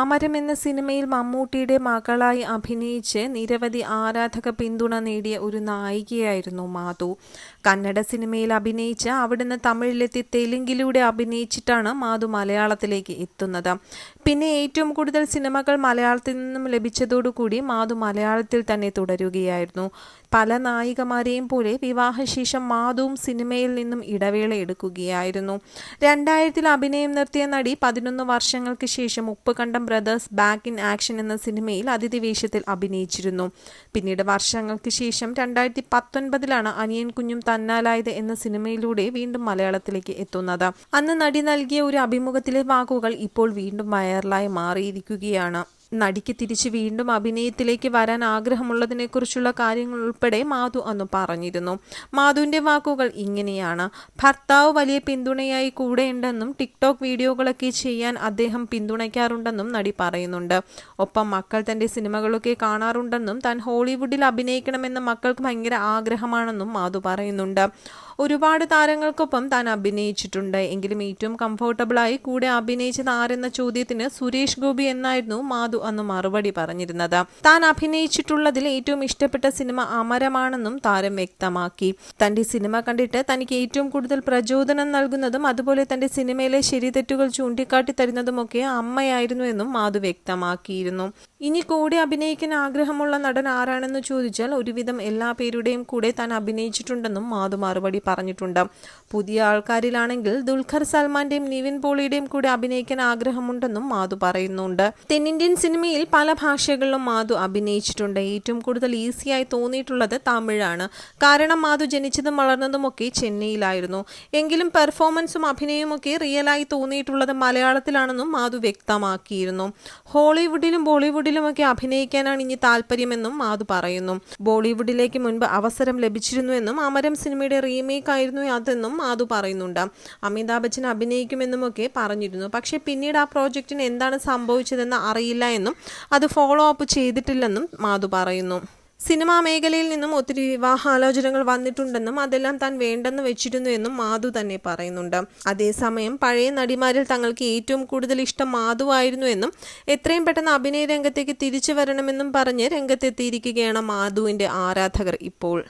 അമരം എന്ന സിനിമയിൽ മമ്മൂട്ടിയുടെ മകളായി അഭിനയിച്ച് നിരവധി ആരാധക പിന്തുണ നേടിയ ഒരു നായികയായിരുന്നു മാധു. കന്നഡ സിനിമയിൽ അഭിനയിച്ച് അവിടുന്ന് തമിഴിലെത്തി തെലുങ്കിലൂടെ അഭിനയിച്ചിട്ടാണ് മാധു മലയാളത്തിലേക്ക് എത്തുന്നത്. പിന്നെ ഏറ്റവും കൂടുതൽ സിനിമകൾ മലയാളത്തിൽ നിന്നും ലഭിച്ചതോടുകൂടി മാധു മലയാളത്തിൽ തന്നെ തുടരുകയായിരുന്നു. പല നായികമാരെയും പോലെ വിവാഹശേഷം മാധുവും സിനിമയിൽ നിന്നും ഇടവേള എടുക്കുകയായിരുന്നു. രണ്ടായിരത്തിൽ അഭിനയം നിർത്തിയ നടി പതിനൊന്ന് വർഷങ്ങൾക്ക് ശേഷം Uppukandam brothers back in action എന്ന സിനിമയിൽ അതിഥി വേഷത്തിൽ അഭിനയിച്ചിരുന്നു. പിന്നീട് വർഷങ്ങൾക്ക് ശേഷം രണ്ടായിരത്തി പത്തൊൻപതിലാണ് അനിയൻ കുഞ്ഞും തന്നാലായത് എന്ന സിനിമയിലൂടെ വീണ്ടും മലയാളത്തിലേക്ക് എത്തുന്നത്. അന്ന് നടി നൽകിയ ഒരു അഭിമുഖത്തിലെ വാക്കുകൾ ഇപ്പോൾ വീണ്ടും വൈറലായി മാറിയിരിക്കുകയാണ്. നടിക്ക് തിരിച്ച് വീണ്ടും അഭിനയത്തിലേക്ക് വരാൻ ആഗ്രഹമുള്ളതിനെക്കുറിച്ചുള്ള കാര്യങ്ങൾ ഉൾപ്പെടെ മാധു അന്ന് പറഞ്ഞിരുന്നു. മാധുവിന്റെ വാക്കുകൾ ഇങ്ങനെയാണ്. ഭർത്താവ് വലിയ പിന്തുണയായി കൂടെയുണ്ടെന്നും ടിക്ടോക്ക് വീഡിയോകളൊക്കെ ചെയ്യാൻ അദ്ദേഹം പിന്തുണയ്ക്കാറുണ്ടെന്നും നടി പറയുന്നുണ്ട്. ഒപ്പം മക്കൾ തന്റെ സിനിമകളൊക്കെ കാണാറുണ്ടെന്നും താൻ ഹോളിവുഡിൽ അഭിനയിക്കണമെന്ന് മക്കൾക്ക് ഭയങ്കര ആഗ്രഹമാണെന്നും മാധു പറയുന്നുണ്ട്. ഒരുപാട് താരങ്ങൾക്കൊപ്പം താൻ അഭിനയിച്ചിട്ടുണ്ട്. എങ്കിലും ഏറ്റവും കംഫോർട്ടബിളായി കൂടെ അഭിനയിച്ചത് ആരെന്ന ചോദ്യത്തിന് സുരേഷ് ഗോപി എന്നായിരുന്നു മാധു അന്ന് മറുപടി പറഞ്ഞിരുന്നത്. താൻ അഭിനയിച്ചിട്ടുള്ളതിൽ ഏറ്റവും ഇഷ്ടപ്പെട്ട സിനിമ അമരമാണെന്നും താരം വ്യക്തമാക്കി. തന്റെ സിനിമ കണ്ടിട്ട് തനിക്ക് ഏറ്റവും കൂടുതൽ പ്രചോദനം നൽകുന്നതും അതുപോലെ തന്റെ സിനിമയിലെ ശരിതെറ്റുകൾ ചൂണ്ടിക്കാട്ടി തരുന്നതുമൊക്കെ അമ്മയായിരുന്നു എന്നും മാധു വ്യക്തമാക്കിയിരുന്നു. ഇനി കൂടെ അഭിനയിക്കാൻ ആഗ്രഹമുള്ള നടൻ ആരാണെന്ന് ചോദിച്ചാൽ ഒരുവിധം എല്ലാ പേരുടെയും കൂടെ താൻ അഭിനയിച്ചിട്ടുണ്ടെന്നും മാധു മറുപടി പറഞ്ഞിട്ടുണ്ട്. പുതിയ ആൾക്കാരിലാണെങ്കിൽ ദുൽഖർ സൽമാന്റെയും നിവിൻ പോളിയുടെയും കൂടെ അഭിനയിക്കാൻ ആഗ്രഹമുണ്ടെന്നും മാധു പറയുന്നുണ്ട്. തെന്നിന്ത്യൻ സിനിമയിൽ പല ഭാഷകളിലും മാധു അഭിനയിച്ചിട്ടുണ്ട്. ഏറ്റവും കൂടുതൽ ഈസിയായി തോന്നിയിട്ടുള്ളത് തമിഴാണ്. കാരണം മാധു ജനിച്ചതും വളർന്നതും ഒക്കെ ചെന്നൈയിലായിരുന്നു. എങ്കിലും പെർഫോമൻസും അഭിനയവുമൊക്കെ റിയലായി തോന്നിയിട്ടുള്ളത് മലയാളത്തിലാണെന്നും മാധു വ്യക്തമാക്കിയിരുന്നു. ഹോളിവുഡിലും ഒക്കെ അഭിനയിക്കാനാണ് ഇനി താല്പര്യമെന്നും മാധു പറയുന്നു. ബോളിവുഡിലേക്ക് മുൻപ് അവസരം ലഭിച്ചിരുന്നുവെന്നും അമരം സിനിമയുടെ റീമേക്ക് ആയിരുന്നു അതെന്നും മാധു പറയുന്നുണ്ട്. അമിതാഭ് ബച്ചൻ അഭിനയിക്കുമെന്നും ഒക്കെ പറഞ്ഞിരുന്നു. പക്ഷേ പിന്നീട് ആ പ്രോജക്റ്റിന് എന്താണ് സംഭവിച്ചതെന്ന് അറിയില്ല എന്നും അത് ഫോളോ അപ്പ് ചെയ്തിട്ടില്ലെന്നും മാധു പറയുന്നു. സിനിമാ മേഖലയിൽ നിന്നും ഒത്തിരി വിവാഹാലോചനകൾ വന്നിട്ടുണ്ടെന്നും അതെല്ലാം താൻ വേണ്ടെന്ന് വെച്ചിരുന്നു എന്നും മാധു തന്നെ പറയുന്നുണ്ട്. അതേസമയം പഴയ നടിമാരിൽ തങ്ങൾക്ക് ഏറ്റവും കൂടുതൽ ഇഷ്ടം മാധു ആയിരുന്നു എന്നും എത്രയും പെട്ടെന്ന് അഭിനയ രംഗത്തേക്ക് തിരിച്ചു വരണമെന്നും പറഞ്ഞ് രംഗത്തെത്തിയിരിക്കുകയാണ് മാധുവിന്റെ ആരാധകർ ഇപ്പോൾ.